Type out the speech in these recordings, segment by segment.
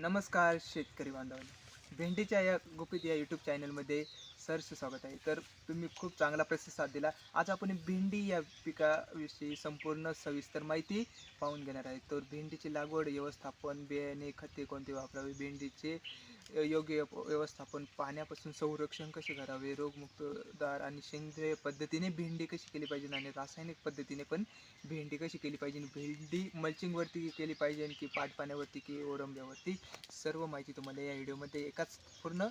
नमस्कार शेतकरी बांधवांनी. भेंडीच्या या गुपित या यूट्यूब चॅनलमध्ये सरचं स्वागत आहे. तर तुम्ही खूप चांगला प्रतिसाद दिला. आज आपण भेंडी या पिकाविषयी संपूर्ण सविस्तर माहिती पाहून घेणार आहे. तर भेंडीची लागवड व्यवस्थापन बियाणे खते कोणते वापरावे भेंडीचे योग्य व्यवस्थापन पाण्यापासून संरक्षण कसे करावे रोगमुक्तदार आणि सेंद्रिय पद्धतीने भेंडी कशी केली पाहिजे आणि रासायनिक पद्धतीने पण भेंडी कशी केली पाहिजे भेंडी मल्चिंगवरती केली पाहिजे की पाटपाण्यावरती की ओरंब्यावरती सर्व माहिती तुम्हाला या व्हिडिओमध्ये एकाच पूर्ण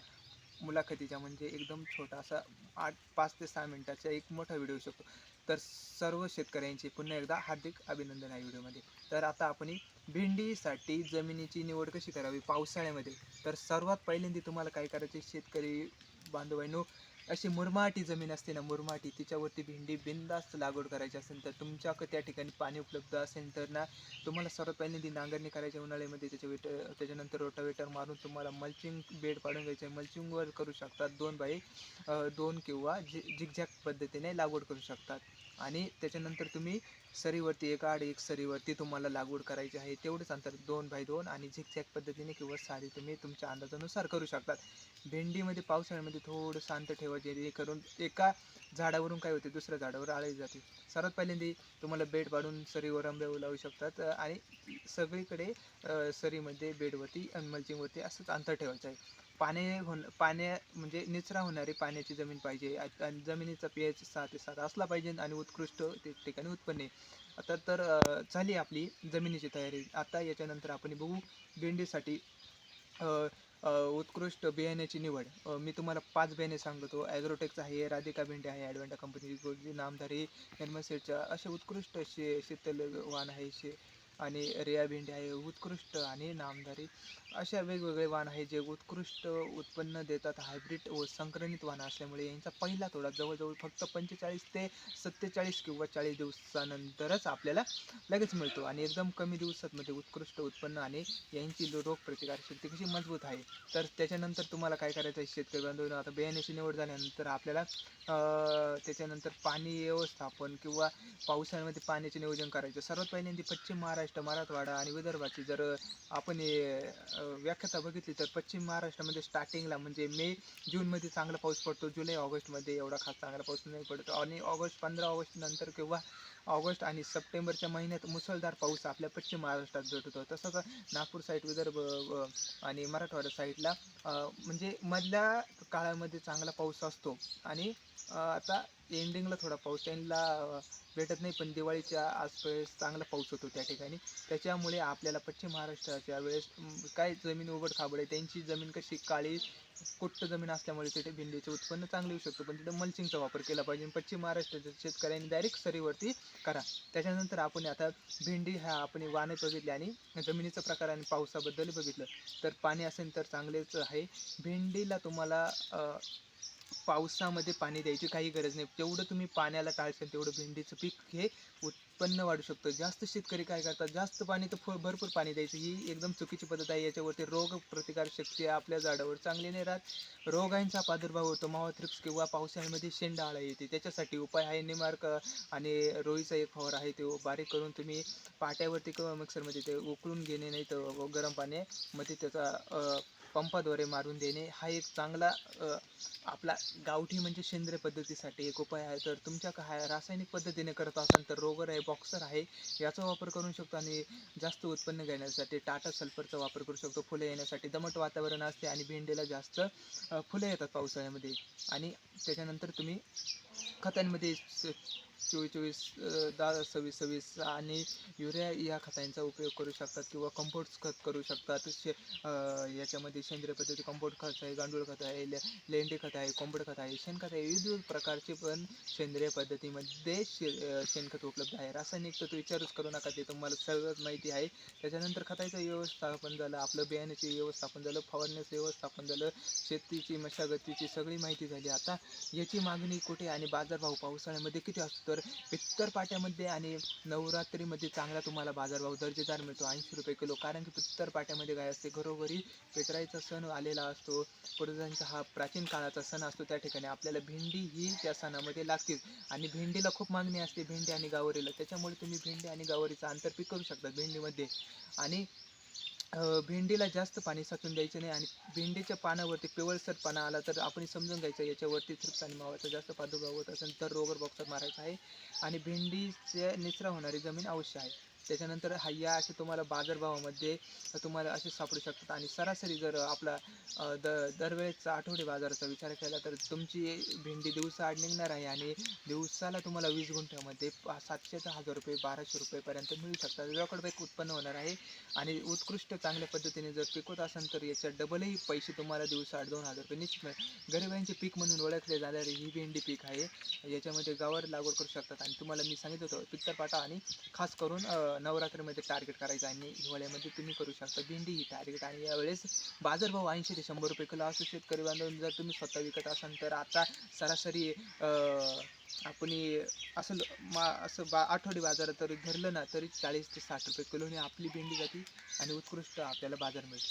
मुलाखतीच्या म्हणजे एकदम छोटासा आठ पाच ते सहा मिनिटाचा एक मोठा व्हिडिओ शकतो तर सर्व शेतकऱ्यांचे पुन्हा एकदा हार्दिक अभिनंदन आहे व्हिडिओमध्ये. तर आता आपण भेंडीसाठी जमिनीची निवड कशी करावी? पावसाळ्यामध्ये. तर सर्वात पहिल्यांदा तुम्हाला काय करायचे शेतकरी बांधवांनो अशी मुरमाटी जमीन असते ना मुरमाटी तिच्यावरती भेंडी बिनधास्त लागवड करायची असेल तर तुमच्याकडे त्या ठिकाणी पाणी उपलब्ध असेल तर ना तुम्हाला सर्वात पहिल्यांदा नांगरणी करायची उन्हाळ्यामध्ये त्याच्या वेट त्याच्यानंतर रोटावेटर मारून तुम्हाला मल्चिंग बेड पाडून घ्यायचे मल्चिंगवर करू शकतात दोन बाई दोन किंवा झि झिकझॅक पद्धतीने लागवड करू शकतात. आणि त्याच्यानंतर तुम्ही सरीवरती एक आड एक सरीवरती तुम्हाला लागवड करायची आहे तेवढंच अंतर दोन बाय दोन आणि झिकझॅक पद्धतीने किंवा सारी तुम्ही तुमच्या अंदाजानुसार करू शकतात. भेंडीमध्ये पावसाळ्यामध्ये थोडं शांत पाहिजे हे करून एका झाडावरून काय होते दुसऱ्या झाडावर आळी जाते. सर्वात पहिल्यांदा तुम्हाला बेड पाडून सरीवर आंब्यावर लावू शकतात आणि सगळीकडे सरीमध्ये बेडवरती मल्चिंगवरती असंच अंतर ठेवायचं आहे. पाणी होण पाण्या म्हणजे निचरा होणारी पाण्याची जमीन पाहिजे आणि जमिनीचा पीएच सहा ते सात असला पाहिजे आणि उत्कृष्ट ते ठिकाणी उत्पन्न आहे. आता तर झाली आपली जमिनीची तयारी. आता याच्यानंतर आपण बघू भेंडीसाठी उत्कृष्ट बियाण्याची निवड. मी तुम्हाला पाच बियाणे सांगतो. ॲग्रोटेक्स आहे राधिका भेंडी आहे ॲडव्हान्टा कंपनीची गोल्डी नामधारी हेर्मसेटच्या असे उत्कृष्ट शे शीतल वाण आहे शे. आणि रिया भेंडी आहे उत्कृष्ट आणि नामधारी. अशा वेगवेगळे वाण आहे जे उत्कृष्ट उत्पन्न देतात. हायब्रिड व संक्रमित वाण असल्यामुळे यांचा पहिला तोडा जवळजवळ फक्त पंचेचाळीस ते सत्तेचाळीस किंवा चाळीस दिवसानंतरच आपल्याला लगेच मिळतो आणि एकदम कमी दिवसांमध्ये उत्कृष्ट उत्पन्न आणि यांची लो- रोगप्रतिकारशक्ती कशी मजबूत आहे? तर त्याच्यानंतर तुम्हाला काय करायचं आहे शेतकरी बांधवांनो? आता बियाण्याची निवड झाल्यानंतर आपल्याला त्याच्यानंतर पाणी व्यवस्थापन किंवा पावसाळ्यामध्ये पाण्याचे नियोजन करायचं. सर्वात पहिल्यांदा पश्चिम महाराष्ट्र मराठवाडा आणि विदर्भाची जर आपण व्याख्याता बघितली तर पश्चिम महाराष्ट्रामध्ये स्टार्टिंगला म्हणजे मे जूनमध्ये चांगला पाऊस पडतो जुलै ऑगस्टमध्ये एवढा खास चांगला पाऊस नाही पडतो. आणि ऑगस्ट पंधरा ऑगस्ट नंतर किंवा ऑगस्ट आणि सप्टेंबरच्या महिन्यात मुसळधार पाऊस आपल्या पश्चिम महाराष्ट्रात भेटतो तसंच नागपूर साईड विदर्भ आणि मराठवाडा साईडला म्हणजे मधल्या काळामध्ये चांगला पाऊस असतो. आणि आता एंडिंगला थोडा पाऊस. त्यांना भेटत नाही पण दिवाळीच्या आसपास चांगला पाऊस होतो त्या ठिकाणी. त्याच्यामुळे आपल्याला पश्चिम महाराष्ट्राच्या वेळेस काय जमीन उबड खाबड आहे त्यांची जमीन कशी काळी कुट्ट जमीन असल्यामुळे तिथे भेंडीचे उत्पन्न चांगले येऊ शकतो. पण तिथे मल्चिंगचा वापर केला पाहिजे. पश्चिम महाराष्ट्राच्या शेतकऱ्यांनी डायरेक्ट सरीवरती करा. त्याच्यानंतर आपण आता भेंडी ह्या आपण वाणे बघितले आणि जमिनीचा प्रकार आणि पावसाबद्दल बघितलं. तर पाणी असेल तर चांगलेच आहे. भेंडीला तुम्हाला पावसामध्ये पाणी द्यायची काही गरज नाही. जेवढं तुम्ही पाण्याला टाळशाल तेवढं भेंडीचं पीक हे उत्पन्न वाढू शकतं. जास्त शेतकरी काय करतात? जास्त पाणी तर फ- भरपूर पाणी द्यायचं. ही एकदम चुकीची पद्धत आहे. याच्यावरती रोग प्रतिकार शक्ती आपल्या झाडावर चांगली नाही राहत. रोगांचा प्रादुर्भाव होतो. मावाथ्रिप्स किंवा पावसाळ्यामध्ये शेंडाळा येते. त्याच्यासाठी उपाय आहे. निमार्क आणि रोईचा एक फवार आहे. तो बारीक करून तुम्ही पाट्यावरती किंवा मिक्सरमध्ये ते उकळून घेणे नाही तर गरम पाण्यामध्ये त्याचा पंपाद्वारे मारून देणे हा एक चांगला आपला गावठी म्हणजे सेंद्रिय पद्धतीसाठी एक उपाय आहे. तर तुमच्या काय रासायनिक पद्धतीने करत असाल तर रोगर आहे बॉक्सर आहे याचा वापर करू शकतो आणि जास्त उत्पन्न घेण्यासाठी टाटा सल्फरचा वापर करू शकतो. फुले येण्यासाठी दमट वातावरण असते आणि भेंडीला जास्त फुले येतात पावसाळ्यामध्ये. आणि त्याच्यानंतर तुम्ही खतांमध्ये चोवीस चोवीस अ, दहा सव्वीस सव्वीस आणि युरिया या खतांचा उपयोग करू शकतात किंवा कंपोस्ट खत करू शकतात. शे याच्यामध्ये सेंद्रिय पद्धती कंपोस्ट खत आहे गांडूळ खत आहे ले लेंडी खत आहे कोंबड खत आहे शेणखत आहे विविध प्रकारचे पण सेंद्रिय पद्धतीमध्ये शे शेणखत उपलब्ध आहे. रासायनिक तर विचारच करू नका ते तुम्हाला सगळंच माहिती आहे. त्याच्यानंतर खताचं व्यवस्थापन झालं आपलं बियाण्याचे व्यवस्थापन झालं फवारण्याचं व्यवस्थापन झालं शेतीची मशागतीची सगळी माहिती झाली. आता याची मागणी कुठे आणि बाजारभाव पावसाळ्यामध्ये किती असतो? तर पित्तर पाट्यामध्ये आणि नवरात्रीमध्ये चांगला तुम्हाला बाजारभाव दर्जेदार मिळतो ऐंशी रुपये किलो. कारण की पित्तर पाट्यामध्ये काय असते घरोघरी पेटराईचा सण आलेला असतो पूर्वजांचा हा प्राचीन काळाचा सण असतो त्या ठिकाणी. आपल्याला भेंडी ही त्या सणामध्ये लागतील. आणि भेंडीला खूप मागणी असते भेंडी आणि गावरीला. त्याच्यामुळे तुम्ही भेंडी आणि गावरीचं आंतरपीक करू शकता भेंडीमध्ये. आणि भेंडीला जास्त पाणी साचून द्यायचं नाही आणि भेंडीच्या पानावरती पिवळसर पाना आला तर आपण समजून घ्यायचं याच्यावरती थ्रिप्स आणि मावाचा जास्त प्रादुर्भाव होत असेल तर रोगर बॉक्सर मारायचा आहे आणि भेंडीचे निचरा होणारी जमीन अवश्य आहे. त्याच्यानंतर हा या असे तुम्हाला बाजारभावामध्ये तुम्हाला असे सापडू शकतात. आणि सरासरी जर आपला द दरवेळेचा आठवडे बाजाराचा विचार केला तर तुमची भेंडी दिवसा आड निघणार आहे आणि दिवसाला तुम्हाला वीस गुंठ्यामध्ये पा- सातशे ते हजार रुपये बाराशे रुपयेपर्यंत मिळू शकतात. रेकॉर्ड उत्पन्न होणार आहे आणि उत्कृष्ट चांगल्या पद्धतीने जर पिकवत असाल तर याच्यात डबलही पैसे तुम्हाला दिवसा आठ दोन हजार रुपये निश्चित मिळेल. गरिबांचे पीक म्हणून ओळखले जाणारे ही भेंडी पीक आहे. याच्यामध्ये गावावर लागवड करू शकतात. आणि तुम्हाला मी सांगितलं होतं पित्तरपाटा आणि खास करून नवरात्रीमध्ये टार्गेट करायचं आणि हिवाळ्यामध्ये तुम्ही करू शकता. भेंडी ही टार्गेट आणि यावेळेस बाजारभाव ऐंशी ते शंभर रुपये किलो. असू शेतकरी बांधव जर तुम्ही स्वतः विकत असाल तर आता सरासरी आपण असं मा असं बा आठवडी बाजारात तरी धरलं ना तरी चाळीस ते साठ रुपये किलोने आपली भेंडी जाते आणि उत्कृष्ट आपल्याला बाजार मिळतो.